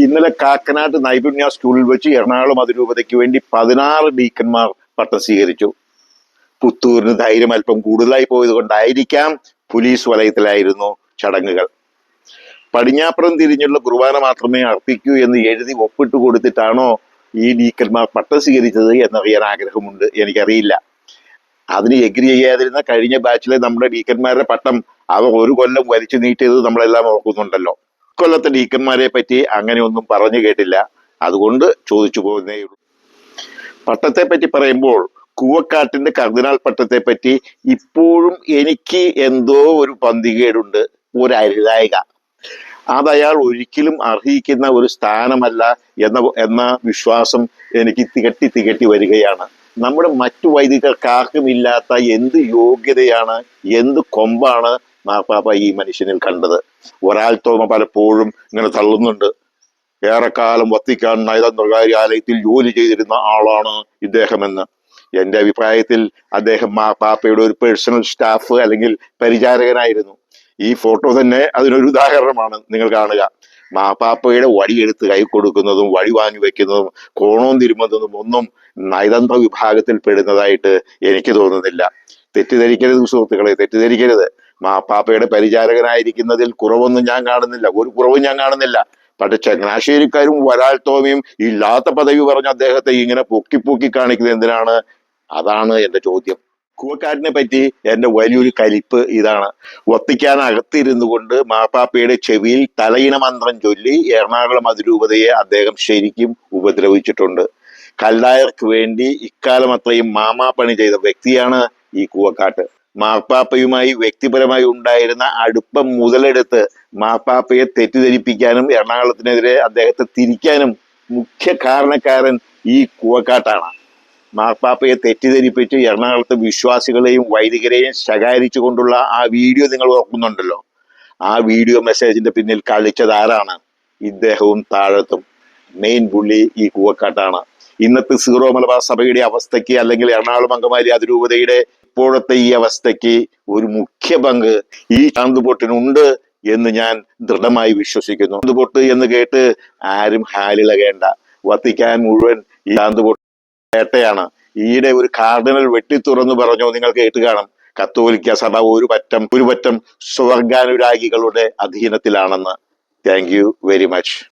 ഇന്നലെ കാക്കനാട് നൈപുണ്യ സ്കൂളിൽ വെച്ച് എറണാകുളം അതിരൂപതയ്ക്ക് വേണ്ടി പതിനാറ് ഡീക്കന്മാർ പട്ടം സ്വീകരിച്ചു. പുത്തൂരിന് ധൈര്യം അല്പം കൂടുതലായി പോയത് കൊണ്ടായിരിക്കാം പോലീസ് വലയത്തിലായിരുന്നു ചടങ്ങുകൾ. പടിഞ്ഞാപ്പുറം തിരിഞ്ഞുള്ള കുർബാന മാത്രമേ അർപ്പിക്കൂ എന്ന് എഴുതി ഒപ്പിട്ട് കൊടുത്തിട്ടാണോ ഈ ഡീക്കന്മാർ പട്ടം സ്വീകരിച്ചത് എന്നറിയാൻ ആഗ്രഹമുണ്ട്. എനിക്കറിയില്ല. അതിന് എഗ്രി ചെയ്യാതിരുന്ന കഴിഞ്ഞ ബാച്ചിലെ നമ്മുടെ ഡീക്കന്മാരുടെ പട്ടം അവർ ഒരു കൊല്ലം വലിച്ചു നീട്ടിയത് നമ്മളെല്ലാം ഓർക്കുന്നുണ്ടല്ലോ. കൊല്ലത്തെ ഡീക്കന്മാരെ പറ്റി അങ്ങനെയൊന്നും പറഞ്ഞു കേട്ടില്ല. അതുകൊണ്ട് ചോദിച്ചു പോകുന്നേ പട്ടത്തെ പറ്റി പറയുമ്പോൾ കൂവക്കാട്ടിന്റെ കർദിനാൾ പട്ടത്തെ പറ്റി ഇപ്പോഴും എനിക്ക് എന്തോ ഒരു പന്തികേടുണ്ട്. ഒരു അരുതായിക. അത് അയാൾ ഒരിക്കലും അർഹിക്കുന്ന ഒരു സ്ഥാനമല്ല എന്ന എന്ന വിശ്വാസം എനിക്ക് തികട്ടി തികട്ടി വരികയാണ്. നമ്മുടെ മറ്റു വൈദികർക്കാർക്കും ഇല്ലാത്ത എന്ത് യോഗ്യതയാണ് എന്ത് കൊമ്പാണ് മാർപ്പാപ്പ ഈ മനുഷ്യനിൽ കണ്ടത്. ഒരാൾ തോമ പലപ്പോഴും ഇങ്ങനെ തള്ളുന്നുണ്ട്. ഏറെക്കാലം വത്തിക്കാൻ നയതന്ത്രകാര്യാലയത്തിൽ ജോലി ചെയ്തിരുന്ന ആളാണ് ഇദ്ദേഹമെന്ന്. എന്റെ അഭിപ്രായത്തിൽ അദ്ദേഹം മാപ്പാപ്പയുടെ ഒരു പേഴ്സണൽ സ്റ്റാഫ് അല്ലെങ്കിൽ പരിചാരകനായിരുന്നു. ഈ ഫോട്ടോ തന്നെ അതിനൊരു ഉദാഹരണമാണ് നിങ്ങൾ കാണുക. മാപ്പാപ്പയുടെ വടിയെടുത്ത് കൈ കൊടുക്കുന്നതും വഴി വാങ്ങി വെക്കുന്നതും കോണവും തിരുമുന്നതും ഒന്നും നയതന്ത്ര വിഭാഗത്തിൽ പെടുന്നതായിട്ട് എനിക്ക് തോന്നുന്നില്ല. തെറ്റിദ്ധരിക്കരുത് സുഹൃത്തുക്കളെ തെറ്റിദ്ധരിക്കരുത്. മാപ്പാപ്പയുടെ പരിചാരകനായിരിക്കുന്നതിൽ കുറവൊന്നും ഞാൻ കാണുന്നില്ല. ഒരു കുറവും ഞാൻ കാണുന്നില്ല. പക്ഷെ ചങ്ങനാശ്ശേരിക്കാരും വരാൽ തോമയും ഇല്ലാത്ത പദവി പറഞ്ഞ അദ്ദേഹത്തെ ഇങ്ങനെ പൊക്കി പൊക്കി കാണിക്കുന്നത് എന്തിനാണ്? അതാണ് എന്റെ ചോദ്യം. കൂവക്കാടിനെ പറ്റി എന്റെ വലിയൊരു കലിപ്പ് ഇതാണ്. വത്തിക്കാനകത്തിരുന്നു കൊണ്ട് മാപ്പാപ്പയുടെ ചെവിയിൽ തലയിണ മന്ത്രം ചൊല്ലി എറണാകുളം അതിരൂപതയെ അദ്ദേഹം ശരിക്കും ഉപദ്രവിച്ചിട്ടുണ്ട്. കല്ലായർക്ക് വേണ്ടി ഇക്കാലം അത്രയും മാമാപ്പണി ചെയ്ത വ്യക്തിയാണ് ഈ കൂവക്കാട്ട്. മാർപ്പാപ്പയുമായി വ്യക്തിപരമായി ഉണ്ടായിരുന്ന അടുപ്പം മുതലെടുത്ത് മാർപ്പാപ്പയെ തെറ്റിദ്ധരിപ്പിക്കാനും എറണാകുളത്തിനെതിരെ അദ്ദേഹത്തെ തിരിക്കാനും മുഖ്യ കാരണക്കാരൻ ഈ കൂവക്കാട്ടാണ്. മാർപ്പാപ്പയെ തെറ്റിദ്ധരിപ്പിച്ച് എറണാകുളത്തെ വിശ്വാസികളെയും വൈദികരെയും ശകാരിച്ചു കൊണ്ടുള്ള ആ വീഡിയോ നിങ്ങൾ ഓർക്കുന്നുണ്ടല്ലോ. ആ വീഡിയോ മെസ്സേജിന്റെ പിന്നിൽ കളിച്ചത് ആരാണ്? ഇദ്ദേഹവും താഴത്തും. മെയിൻ പുള്ളി ഈ കൂവക്കാട്ടാണ്. ഇന്നത്തെ സീറോ മലബാർ സഭയുടെ അവസ്ഥയ്ക്ക് അല്ലെങ്കിൽ എറണാകുളം അങ്കമാലി അതിരൂപതയുടെ ഇപ്പോഴത്തെ ഈ അവസ്ഥയ്ക്ക് ഒരു മുഖ്യ പങ്ക് ഈ ചാന്തുപൊട്ടിനുണ്ട് എന്ന് ഞാൻ ദൃഢമായി വിശ്വസിക്കുന്നു. ചാന്തുപൊട്ട് എന്ന് കേട്ട് ആരും ഹാലിളകേണ്ട. വത്തിക്കാൻ മുഴുവൻ ഈ ചാന്തുപൊട്ട് വേട്ടയാണ്. ഈയിടെ ഒരു കാർഡിനൽ വെട്ടി തുറന്നു പറഞ്ഞു നിങ്ങൾ കേട്ട് കാണും. കത്തോലിക്ക സഭ ഒരു പറ്റം ഒരു പറ്റം സ്വർഗാനുരാഗികളുടെ അധീനത്തിലാണെന്ന്. Thank you very much.